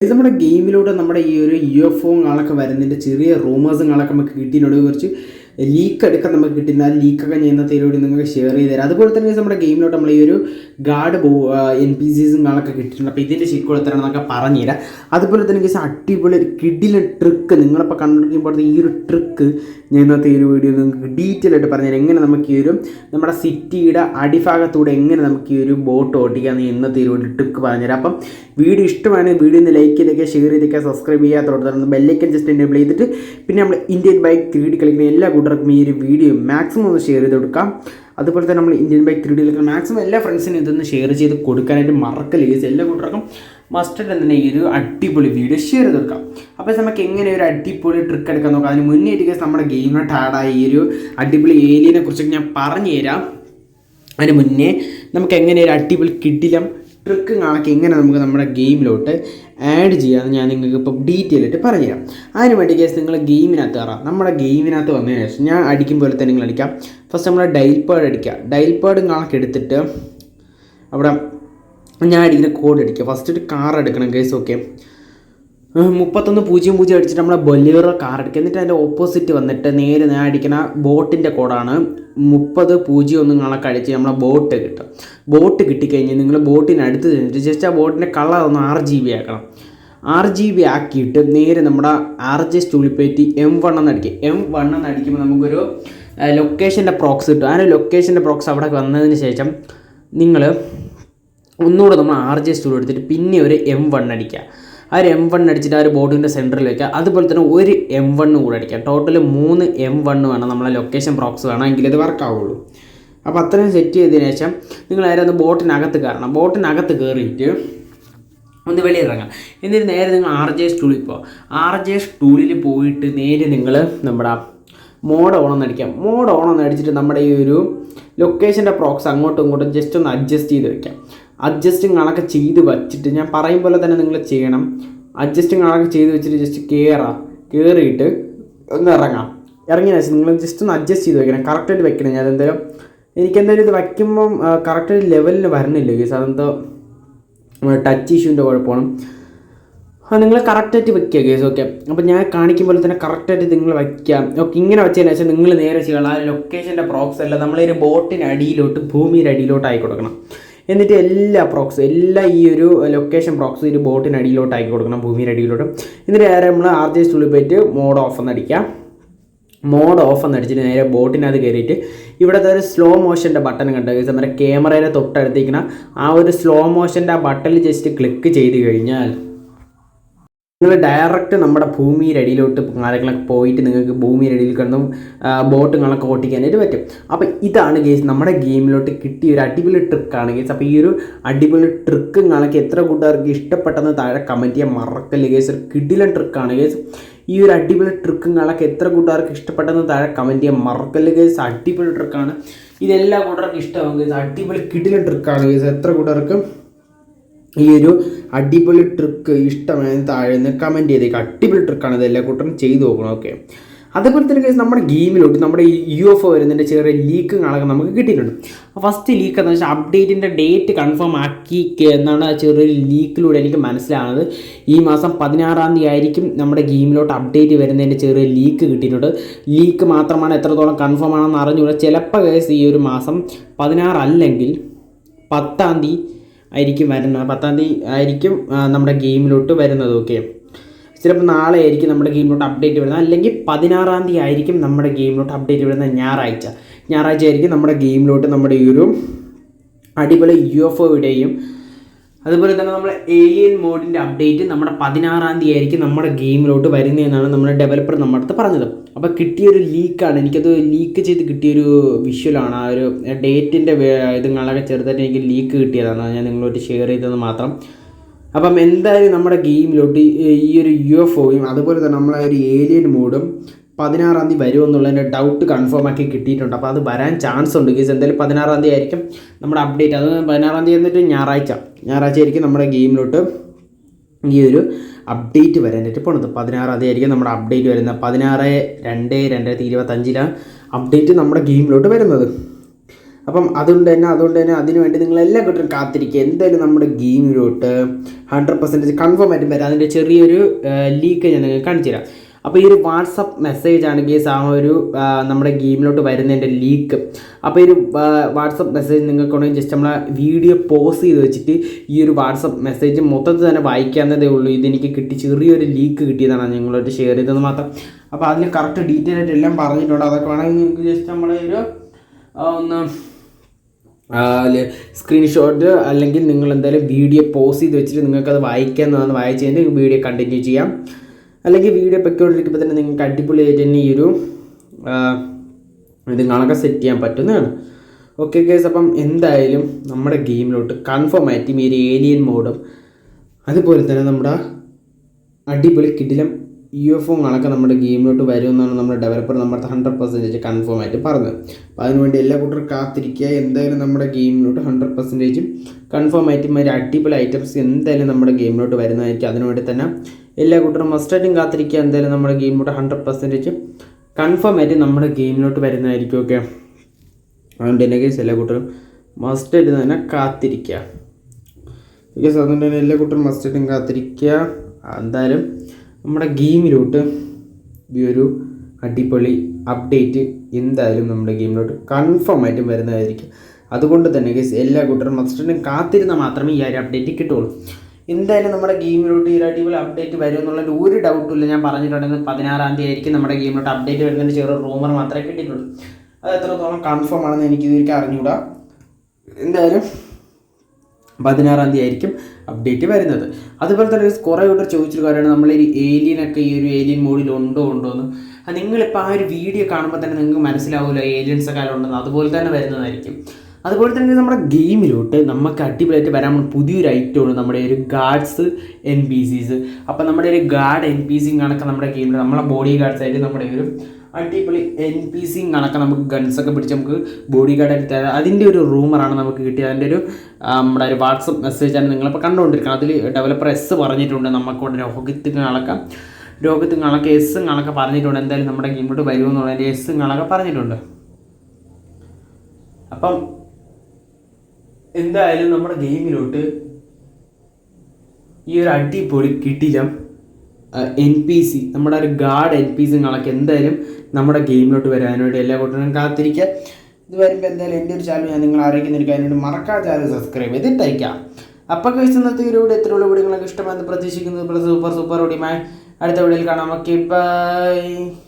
നമ്മുടെ ഗെയിമിലൂടെ നമ്മുടെ ഈ ഒരു യു എഫ് ഒ ഒങ്ങളൊക്കെ വരുന്നതിന്റെ ചെറിയ റൂമേഴ്സും റൂമേഴ്സുകളൊക്കെ നമുക്ക് കിട്ടിയതിനോട് കുറച്ച് ലീക്ക് എടുക്കാൻ നമുക്ക് കിട്ടുന്ന ആ ലീക്കൊക്കെ ഞാൻ ഇന്നത്തെ നിങ്ങൾക്ക് ഷെയർ ചെയ്ത് തരാം. അതുപോലെ തന്നെ നമ്മുടെ ഗെയിമിലോട്ട് നമ്മൾ ഈ ഒരു ഗാർഡ് ബോ എൻ പി സീസും കാണൊക്കെ കിട്ടിയിട്ടുണ്ട്. അപ്പോൾ ഇതിന്റെ ശരിക്കുളത്തരം എന്നൊക്കെ പറഞ്ഞുതരാം അതുപോലെ തന്നെ ഗൈസ് അടിപൊളി ഒരു കിഡിലെ ട്രിക്ക് നിങ്ങളിപ്പോൾ കണ്ടിരിക്കുമ്പോൾ ഈ ഒരു ട്രിക്ക് ഞാൻ ഇന്നത്തെ ഈ ഒരു വീഡിയോ നിങ്ങൾക്ക് ഡീറ്റെയിൽ ആയിട്ട് പറഞ്ഞുതരാം എങ്ങനെ നമുക്ക് ഈ ഒരു നമ്മുടെ സിറ്റിയുടെ അടിഭാഗത്തൂടെ എങ്ങനെ നമുക്ക് ഈ ഒരു ബോട്ട് ഓട്ടിക്കാമെന്ന് ഇന്നത്തെ ഒരു ട്രിക്ക് പറഞ്ഞുതരാം അപ്പം വീഡിയോ ഇഷ്ടമാണെങ്കിൽ വീഡിയോ ഒന്ന് ലൈക്ക് ചെയ്തൊക്കെ ഷെയർ ചെയ്തൊക്കെ സബ്സ്ക്രൈബ് ചെയ്യാത്തോടത്ത് ബെല്ലൈക്കൻ ജസ്റ്റ് എനേബിൾ ചെയ്തിട്ട് പിന്നെ നമ്മൾ ഇന്ത്യൻ ബൈക്ക് ത്രീ ഡി കളിക്കുന്ന എല്ലാ കൂട്ടർക്കും ഈ ഒരു വീഡിയോ മാക്സിമം ഒന്ന് ഷെയർ ചെയ്ത് കൊടുക്കാം. അതുപോലെ തന്നെ നമ്മൾ ഇന്ത്യൻ ബൈക്ക് ത്രീ ഡിയിലേക്ക് മാക്സിമം എല്ലാ ഫ്രണ്ട്സിനും ഇതൊന്ന് ഷെയർ ചെയ്ത് കൊടുക്കാനായിട്ട് മറക്കല്ലേ എല്ലാ കൂട്ടർക്കും മസ്റ്റഡ് തന്നെ ഈ ഒരു അടിപൊളി വീഡിയോ ഷെയർ ചെയ്ത് കൊടുക്കാം. അപ്പോൾ നമുക്ക് എങ്ങനെ ഒരു അടിപൊളി ട്രിക്ക് എടുക്കാൻ നോക്കാം. അതിന് മുന്നേ ആയിട്ട് നമ്മുടെ ഗെയിമിനോട്ട് ആഡായ ഈ ഒരു അടിപൊളി ഏലിയനെ കുറിച്ചൊക്കെ ഞാൻ പറഞ്ഞു തരാം അതിന് മുന്നേ നമുക്ക് എങ്ങനെ ഒരു അടിപൊളി കിഡിലം ട്രിക്ക് കണക്ക് എങ്ങനെ നമുക്ക് നമ്മുടെ ഗെയിമിലോട്ട് ആഡ് ചെയ്യാമെന്ന് ഞാൻ നിങ്ങൾക്ക് ഇപ്പോൾ ഡീറ്റെയിൽ ആയിട്ട് പറഞ്ഞുതരാം. അതിന് വേണ്ടി കേസ് നിങ്ങൾ ഗെയിമിനകത്ത് കയറാം നമ്മുടെ ഗെയിമിനകത്ത് വന്നതിന് ശേഷം ഞാൻ അടിക്കും പോലെ തന്നെ നിങ്ങൾ അടിക്കാം ഫസ്റ്റ് നമ്മുടെ ഡയൽ പാഡ് അടിക്കുക. ഡയൽ പാഡ് കണക്ക് എടുത്തിട്ട് അവിടെ ഞാൻ അടിക്കുന്ന കോഡ് അടിക്കുക. ഫസ്റ്റ് ഒരു കാർ എടുക്കണം കേസ് ഓക്കെ മുപ്പത്തൊന്ന് പൂജ്യം പൂജ്യം അടിച്ചിട്ട് നമ്മളെ ബൊലേറോ കാർ അടിക്കുക എന്നിട്ട് അതിന്റെ ഓപ്പോസിറ്റ് വന്നിട്ട് നേരെ നേരെ അടിക്കുന്ന ബോട്ടിന്റെ കോഡാണ് മുപ്പത് പൂജ്യം ഒന്ന് നിങ്ങളെ കഴിച്ച് നമ്മളെ ബോട്ട് കിട്ടും ബോട്ട് കിട്ടിക്കഴിഞ്ഞ് നിങ്ങൾ ബോട്ടിനടുത്ത് ചെന്നിട്ട് ജസ്റ്റ് ആ ബോട്ടിന്റെ കളർ ഒന്ന് ആറ് ജി ബി ആക്കണം. ആറ് ജി ബി ആക്കിയിട്ട് നേരെ നമ്മുടെ ആർ ജെ സ്റ്റുളിപ്പേറ്റി എം വൺ എന്ന് അടിക്കുക. എം വൺ എന്ന് അടിക്കുമ്പോൾ നമുക്കൊരു ലൊക്കേഷന്റെ പ്രോക്സ് കിട്ടും. ആ ലൊക്കേഷന്റെ പ്രോക്സ് അവിടെ വന്നതിന് ശേഷം നിങ്ങൾ ഒന്നുകൂടെ നമ്മൾ ആർ ജെ സ്റ്റുളി എടുത്തിട്ട് പിന്നെ ഒരു എം വൺ അടിക്കുക. ആ ഒരു എം വൺ അടിച്ചിട്ട് ആ ഒരു ബോർഡിന്റെ സെന്ററിൽ വയ്ക്കുക അതുപോലെ തന്നെ ഒരു എം വണ്ണും കൂടെ അടിക്കുക. ടോട്ടൽ മൂന്ന് എം വണ്ണ് വേണം നമ്മളെ ലൊക്കേഷൻ പ്രോക്സ് വേണം എങ്കിൽ ഇത് വർക്കാവുള്ളൂ അപ്പോൾ അത്രയും സെറ്റ് ചെയ്തതിന് ശേഷം നിങ്ങൾ നേരെ ഒന്ന് ബോട്ടിനകത്ത് കയറണം. ബോട്ടിനകത്ത് കയറിയിട്ട് ഒന്ന് വെളിയിറങ്ങാം എന്നിട്ട് നേരെ നിങ്ങൾ ആർ ജെ സ്റ്റൂളിൽ പോകാം ആർ ജെ സ്റ്റൂളിൽ പോയിട്ട് നേരെ നിങ്ങൾ നമ്മുടെ മോഡ് ഓൺ ഓണം അടിക്കാം. മോഡ് ഓൺ ഓണം അടിച്ചിട്ട് നമ്മുടെ ഈ ഒരു ലൊക്കേഷന്റെ പ്രോക്സ് അങ്ങോട്ടും ഇങ്ങോട്ടും ജസ്റ്റ് ഒന്ന് അഡ്ജസ്റ്റ് ചെയ്ത് വെക്കാം. അഡ്ജസ്റ്റിങ് കണക്ക് ചെയ്ത് വച്ചിട്ട് ഞാൻ പറയും പോലെ തന്നെ നിങ്ങൾ ചെയ്യണം. അഡ്ജസ്റ്റിങ് കണക്ക് ചെയ്ത് വെച്ചിട്ട് ജസ്റ്റ് കയറാം കയറിയിട്ട് ഒന്ന് ഇറങ്ങാം. ഇറങ്ങിയ ശേഷം നിങ്ങൾ ജസ്റ്റ് ഒന്ന് അഡ്ജസ്റ്റ് ചെയ്ത് വെക്കണം. കറക്റ്റായിട്ട് വെക്കണം. ഞാൻ എന്തായാലും എനിക്കെന്തായാലും ഇത് വയ്ക്കുമ്പം കറക്റ്റ് ലെവലിന് വരണില്ല ഗീസ് അതെന്തോ ടച്ച് ഇഷ്യൂന്റെ കുഴപ്പമാണ്. നിങ്ങൾ കറക്റ്റായിട്ട് വെക്കുക കേസ് ഓക്കെ അപ്പോൾ ഞാൻ കാണിക്കുമ്പോൾ തന്നെ കറക്റ്റായിട്ട് നിങ്ങൾ വയ്ക്കുക ഓക്കെ ഇങ്ങനെ വെച്ചതിന് ശേഷം നിങ്ങൾ നേരെ ചെയ്യണം. ആ ലൊക്കേഷന്റെ പ്രോക്സ് അല്ല നമ്മളൊരു ബോട്ടിന്റെ അടിയിലോട്ട് ഭൂമിയുടെ അടിയിലോട്ട് ആയി കൊടുക്കണം. എന്നിട്ട് എല്ലാ പ്രോക്സ് എല്ലാ ഈ ഒരു ലൊക്കേഷൻ പ്രോക്സ് ഒരു ബോട്ടിന് അടിയിലോട്ട് ആക്കി കൊടുക്കണം ഭൂമിയുടെ അടിയിലോട്ട്. എന്നിട്ട് നേരെ നമ്മൾ ആർ ജെ സ്റ്റുള്ളിൽ പോയിട്ട് മോഡ് ഓഫ് എന്ന് അടിക്കുക. മോഡ് ഓഫ് എന്ന് അടിച്ചിട്ട് നേരെ ബോട്ടിനകത്ത് കയറിയിട്ട് ഇവിടുത്തെ ഒരു സ്ലോ മോഷന്റെ ബട്ടൺ കണ്ടു? നമ്മുടെ ക്യാമറയുടെ തൊട്ടടുത്തേക്കുന്ന ആ ഒരു സ്ലോ മോഷന്റെ ആ ബട്ടണിൽ ജസ്റ്റ് ക്ലിക്ക് ചെയ്ത് കഴിഞ്ഞാൽ നിങ്ങൾ ഡയറക്റ്റ് നമ്മുടെ ഭൂമിയുടെ അടിയിലോട്ട് കാര്യങ്ങളൊക്കെ പോയിട്ട് നിങ്ങൾക്ക് ഭൂമിയുടെ അടിയിൽ കിടന്നും ബോട്ടുകളൊക്കെ ഓട്ടിക്കാനായിട്ട് പറ്റും. അപ്പോൾ ഇതാണ് ഗേസ് നമ്മുടെ ഗെയിമിലോട്ട് കിട്ടിയ ഒരു അടിപൊളി ട്രിക്കാണ് ഗേസ് അപ്പോൾ ഈ ഒരു അടിപൊളി ട്രിക്ക് നിങ്ങൾക്ക് എത്ര കൂട്ടുകാർക്ക് ഇഷ്ടപ്പെട്ടെന്ന് താഴെ കമന്റ് ചെയ്യാൻ മറക്കല്ല ഗേസ് ഒരു കിടിലൻ ട്രിക്കാണ് ഗേസ് ഈ ഒരു അടിപൊളി ട്രിക്കുകളൊക്കെ എത്ര കൂട്ടുകാർക്ക് ഇഷ്ടപ്പെട്ടെന്ന് താഴെ കമന്റ് ചെയ്യാൻ മറക്കല്ല ഗേസ് അടിപൊളി ട്രിക്കാണ് ഇതെല്ലാ കൂട്ടുകാർക്കും ഇഷ്ടമാകും ഗേസ് അടിപൊളി കിടിലൻ ട്രിക്കാണ് ഗേസ് എത്ര കൂട്ടുകാർക്ക് ഈ ഒരു അടിപൊളി ട്രിക്ക് ഇഷ്ടമായ താഴെ നിന്ന് കമന്റ് ചെയ്തേക്ക്. അടിപൊളി ട്രിക്കാണ് ഇത് എല്ലാ കൂട്ടരും ചെയ്തു നോക്കണം ഓക്കെ അതേപോലെ തന്നെ കേസ് നമ്മുടെ ഗെയിമിലോട്ട് നമ്മുടെ യു എഫ് ഒ വരുന്നതിന്റെ ചെറിയ ലീക്ക് കാണാൻ നമുക്ക് കിട്ടിയിട്ടുണ്ട്. ഫസ്റ്റ് ലീക്ക് എന്ന് വെച്ചാൽ അപ്ഡേറ്റിന്റെ ഡേറ്റ് കൺഫേം ആക്കി എന്നാണ് ചെറിയൊരു ലീക്കിലൂടെ എനിക്ക് മനസ്സിലാകുന്നത് ഈ മാസം പതിനാറാം തീയതി ആയിരിക്കും നമ്മുടെ ഗെയിമിലോട്ട് അപ്ഡേറ്റ് വരുന്നതിന്റെ ചെറിയ ലീക്ക് കിട്ടിയിട്ടുണ്ട്. ലീക്ക് മാത്രമാണ് എത്രത്തോളം കൺഫേം ആണെന്ന് അറിഞ്ഞുകൂടെ. ചിലപ്പോൾ കേസ് ഈ ഒരു മാസം പതിനാറല്ലെങ്കിൽ പത്താം തീയതി ആയിരിക്കും വരുന്നത്. പത്താം തീയതി ആയിരിക്കും നമ്മുടെ ഗെയിമിലോട്ട് വരുന്നത് ഓക്കെ ചിലപ്പോൾ നാളെ ആയിരിക്കും നമ്മുടെ ഗെയിമിലോട്ട് അപ്ഡേറ്റ് വരുന്നത്. അല്ലെങ്കിൽ പതിനാറാം തീയതി ആയിരിക്കും നമ്മുടെ ഗെയിമിലോട്ട് അപ്ഡേറ്റ് വരുന്നത് ഞായറാഴ്ച. ഞായറാഴ്ച ആയിരിക്കും നമ്മുടെ ഗെയിമിലോട്ട് നമ്മുടെ ഈ ഒരു അടിപൊളി യു എഫ് ഒയുടെയും അതുപോലെ തന്നെ നമ്മുടെ ഏലിയൻ മോഡിന്റെ അപ്ഡേറ്റ് നമ്മുടെ പതിനാറാം തീയതി ആയിരിക്കും നമ്മുടെ ഗെയിമിലോട്ട് വരുന്നതെന്നാണ് നമ്മുടെ ഡെവലപ്പർ നമ്മുടെ അടുത്ത് പറഞ്ഞത്. അപ്പോൾ കിട്ടിയൊരു ലീക്കാണ് എനിക്കത് ലീക്ക് ചെയ്ത് കിട്ടിയൊരു വിഷ്വലാണ് ആ ഒരു ഡേറ്റിന്റെ ഇതുങ്ങളൊക്കെ ചെറുതായിട്ട് എനിക്ക് ലീക്ക് കിട്ടിയതാണ്. ഞാൻ നിങ്ങളോട്ട് ഷെയർ ചെയ്തത് മാത്രം. അപ്പം എന്തായാലും നമ്മുടെ ഗെയിമിലോട്ട് ഈ ഒരു യു എഫ് ഒയും അതുപോലെ തന്നെ നമ്മളെ ഒരു ഏലിയൻ മോഡും പതിനാറാം തീയതി വരുമെന്നുള്ളതിന്റെ ഡൗട്ട് കൺഫേം ആക്കി കിട്ടിയിട്ടുണ്ട്. അപ്പോൾ അത് വരാൻ ചാൻസ് ഉണ്ട്. ഗീസ് എന്തായാലും പതിനാറാം തീയതി ആയിരിക്കും നമ്മുടെ അപ്ഡേറ്റ് അത് പതിനാറാം തീയതി എന്നിട്ട് ഞായറാഴ്ച. ഞായറാഴ്ച ആയിരിക്കും നമ്മുടെ ഗെയിമിലോട്ട് ഈ ഒരു അപ്ഡേറ്റ് വരാനായിട്ട് പോണത്. പതിനാറാം തീയതി ആയിരിക്കും നമ്മുടെ അപ്ഡേറ്റ് വരുന്നത്. പതിനാറ് രണ്ട് രണ്ടായിരത്തി ഇരുപത്തഞ്ചിലാണ് അപ്ഡേറ്റ് നമ്മുടെ ഗെയിമിലോട്ട് വരുന്നത്. അപ്പം അതുകൊണ്ട് തന്നെ അതുകൊണ്ട് തന്നെ അതിന് വേണ്ടി നിങ്ങൾ എല്ലാ കൂട്ടരും കാത്തിരിക്കുക. എന്തായാലും നമ്മുടെ ഗെയിമിലോട്ട് ഹൺഡ്രഡ് പെർസെന്റേജ് കൺഫേം ആയിട്ടും വരാം. അതിന്റെ ചെറിയൊരു ലീക്ക് ഞാൻ നിങ്ങൾക്ക് കാണിച്ചു തരാം അപ്പോൾ ഈ ഒരു വാട്സപ്പ് മെസ്സേജ് ആണ് കേസ് ആ ഒരു നമ്മുടെ ഗെയിമിലോട്ട് വരുന്നതിന്റെ ലീക്ക് അപ്പോൾ ഈ ഒരു വാട്സപ്പ് മെസ്സേജ് നിങ്ങൾക്കുണ്ടെങ്കിൽ ജസ്റ്റ് നമ്മളെ വീഡിയോ പോസ് ചെയ്ത് വെച്ചിട്ട് ഈ ഒരു വാട്സപ്പ് മെസ്സേജ് മൊത്തത്തിൽ തന്നെ വായിക്കാവുന്നതേ ഉള്ളൂ. ഇതെനിക്ക് കിട്ടി ചെറിയൊരു ലീക്ക് കിട്ടിയതാണ് നിങ്ങളോട് ഷെയർ ചെയ്തത് മാത്രം. അപ്പോൾ അതിന് കറക്റ്റ് ഡീറ്റെയിൽ ആയിട്ട് എല്ലാം പറഞ്ഞിട്ടുണ്ട്. അതൊക്കെ വേണമെങ്കിൽ നിങ്ങൾക്ക് ജസ്റ്റ് നമ്മളെ ഒരു ഒന്ന് സ്ക്രീൻഷോട്ട് അല്ലെങ്കിൽ നിങ്ങൾ എന്തായാലും വീഡിയോ പോസ് ചെയ്ത് വെച്ചിട്ട് നിങ്ങൾക്കത് വായിച്ചു കഴിഞ്ഞാൽ വീഡിയോ കണ്ടിന്യൂ ചെയ്യാം. അല്ലെങ്കിൽ വീഡിയോ പൊയ്ക്കൊണ്ടിരിക്കുമ്പോൾ തന്നെ നിങ്ങൾക്ക് അടിപൊളിയായിട്ട് തന്നെ ഈ ഒരു ഇത് കണക്കെ സെറ്റ് ചെയ്യാൻ പറ്റുന്നതാണ്. ഓക്കെ കേസ് അപ്പം എന്തായാലും നമ്മുടെ ഗെയിമിലോട്ട് കൺഫേം ആയിട്ട് ഈ ഒരു ഏലിയൻ മോഡും അതുപോലെ തന്നെ നമ്മുടെ അടിപൊളി കിടിലം യു എഫ് ഒങ്ങളൊക്കെ നമ്മുടെ ഗെയിമിലോട്ട് വരുമെന്നാണ് നമ്മുടെ ഡെവലപ്പർ നമ്മുടെ ഹൺഡ്രഡ് പെർസെന്റേജ് കൺഫേം ആയിട്ട് പറഞ്ഞത്. അപ്പോൾ അതിനുവേണ്ടി എല്ലാ കൂട്ടരും കാത്തിരിക്കുക. എന്തായാലും നമ്മുടെ ഗെയിമിലോട്ട് ഹൺഡ്രഡ് പെർസെന്റേജും കൺഫേം ആയിട്ട് ഒരു അടിപൊളി ഐറ്റംസ് എന്തായാലും നമ്മുടെ ഗെയിമിലോട്ട് വരുന്നതായിരിക്കും. അതിനുവേണ്ടി തന്നെ എല്ലാ കൂട്ടരും മസ്റ്റായിട്ടും കാത്തിരിക്കുക. എന്തായാലും നമ്മുടെ ഗെയിമിലോട്ട് ഹൺഡ്രഡ് പെർസെന്റേജ് കൺഫേം ആയിട്ട് നമ്മുടെ ഗെയിമിലോട്ട് വരുന്നതായിരിക്കും ഓക്കെ അതുകൊണ്ട് തന്നെ കേസ് എല്ലാ കൂട്ടരും മസ്റ്റായിട്ട് തന്നെ കാത്തിരിക്കുക. ഓക്കെ ബിക്കോസ് അതുകൊണ്ട് തന്നെ എല്ലാ കൂട്ടരും മസ്റ്റായിട്ടും കാത്തിരിക്കുക. എന്തായാലും നമ്മുടെ ഗെയിമിലോട്ട് ഈ ഒരു അടിപൊളി അപ്ഡേറ്റ് എന്തായാലും നമ്മുടെ ഗെയിമിലോട്ട് കൺഫേം ആയിട്ടും വരുന്നതായിരിക്കും. അതുകൊണ്ട് തന്നെ ഗൈസ് എല്ലാ കൂട്ടരും മസ്റ്റായിട്ടും കാത്തിരുന്നാൽ മാത്രമേ ഈ ഒരു അപ്ഡേറ്റ് കിട്ടുള്ളൂ. എന്തായാലും നമ്മുടെ ഗെയിമിലോട്ട് ഈ ഒരു അടിപൊളി അപ്ഡേറ്റ് വരും എന്നുള്ളൊരു ഒരു ഡൗട്ടും ഇല്ല. ഞാൻ പറഞ്ഞിട്ടുണ്ടെങ്കിൽ പതിനാറാം തീയതി ആയിരിക്കും നമ്മുടെ ഗെയിമിലോട്ട് അപ്ഡേറ്റ് വരുന്നതിന് ചെറിയൊരു റൂമർ മാത്രമേ കിട്ടിയിട്ടുള്ളൂ. അത് എത്രത്തോളം കൺഫേം ആണെന്ന് എനിക്ക് ഇതുവരെ അറിഞ്ഞുകൂടാ എന്തായാലും പതിനാറാം തീയതി ആയിരിക്കും അപ്ഡേറ്റ് വരുന്നത്. അതുപോലെ തന്നെ കുറേ കൂട്ടർ ചോദിച്ചൊരു കാര്യമാണ്. നമ്മൾ ഈ ഏലിയനൊക്കെ ഈ ഒരു ഏലിയൻ മോഡിൽ ഉണ്ടോ ഉണ്ടോ എന്ന്. നിങ്ങളിപ്പോൾ ആ ഒരു വീഡിയോ കാണുമ്പോൾ തന്നെ നിങ്ങൾക്ക് മനസ്സിലാവില്ല ഏലിയൻസ് ഒക്കെ ഉണ്ടെന്ന് അതുപോലെ തന്നെ വരുന്നതായിരിക്കും. അതുപോലെ തന്നെ നമ്മുടെ ഗെയിമിലോട്ട് നമുക്ക് അടിപൊളിയായിട്ട് വരാൻ പുതിയൊരു ഐറ്റമാണ് നമ്മുടെ ഒരു ഗാർഡ്സ് എൻ പി സിസ് അപ്പോൾ നമ്മുടെ ഒരു ഗാർഡ് എൻ പി സി കണക്ക് നമ്മുടെ ഗെയിമിൽ നമ്മളെ ബോഡി ഗാർഡ്സ് ആയിട്ട് നമ്മുടെ ഒരു അടിപൊളി എൻ പി സി കണക്ക് നമുക്ക് ഗൺസൊക്കെ പിടിച്ച് നമുക്ക് ബോഡി ഗാർഡ് തരാം. അതിന്റെ ഒരു റൂമറാണ് നമുക്ക് കിട്ടിയത്. അതിന്റെ ഒരു നമ്മുടെ ഒരു വാട്സപ്പ് മെസ്സേജാണ് നിങ്ങളിപ്പോൾ കണ്ടുകൊണ്ടിരിക്കുന്നത്. അതിൽ ഡെവലപ്പർ എസ് പറഞ്ഞിട്ടുണ്ട് നമുക്കൊണ്ട് രോഗത്തിന് കണക്കാം രോഗത്തിന് കണക്ക് എസ് കണക്ക് പറഞ്ഞിട്ടുണ്ട്. എന്തായാലും നമ്മുടെ ഗെയിമിലോട്ട് വരുമെന്നുള്ളതിന്റെ എസ് കണക്ക് പറഞ്ഞിട്ടുണ്ട്. അപ്പം എന്തായാലും നമ്മുടെ ഗെയിമിലോട്ട് ഈ ഒരു അടിപൊളി കിട്ടിലം എൻ പി സി നമ്മുടെ ഒരു ഗാർഡ് എൻ പി സി കണക്ക് എന്തായാലും നമ്മുടെ ഗെയിമിലോട്ട് വരാനായിട്ട് എല്ലാ കൂട്ടരും കാത്തിരിക്കുക. ഇത് വരുമ്പോൾ എന്തായാലും എന്റെ ഒരു ചാനൽ ഞാൻ നിങ്ങൾ അറിയിക്കുന്നിരിക്കും അതിനോട് മറക്കാതെ ചാനൽ സബ്സ്ക്രൈബ് ചെയ്തിട്ടയക്കാം അപ്പോൾ കഴിച്ച് ഇന്നത്തെ ഒരു വീഡിയോ എത്രയുള്ള വീഡിയോ നിങ്ങൾക്ക് ഇഷ്ടമെന്ന് പ്രതീക്ഷിക്കുന്നത് സൂപ്പർ സൂപ്പർ ഓടിയുമായി അടുത്ത വീഡിയോയിൽ കാണാം. Okay bye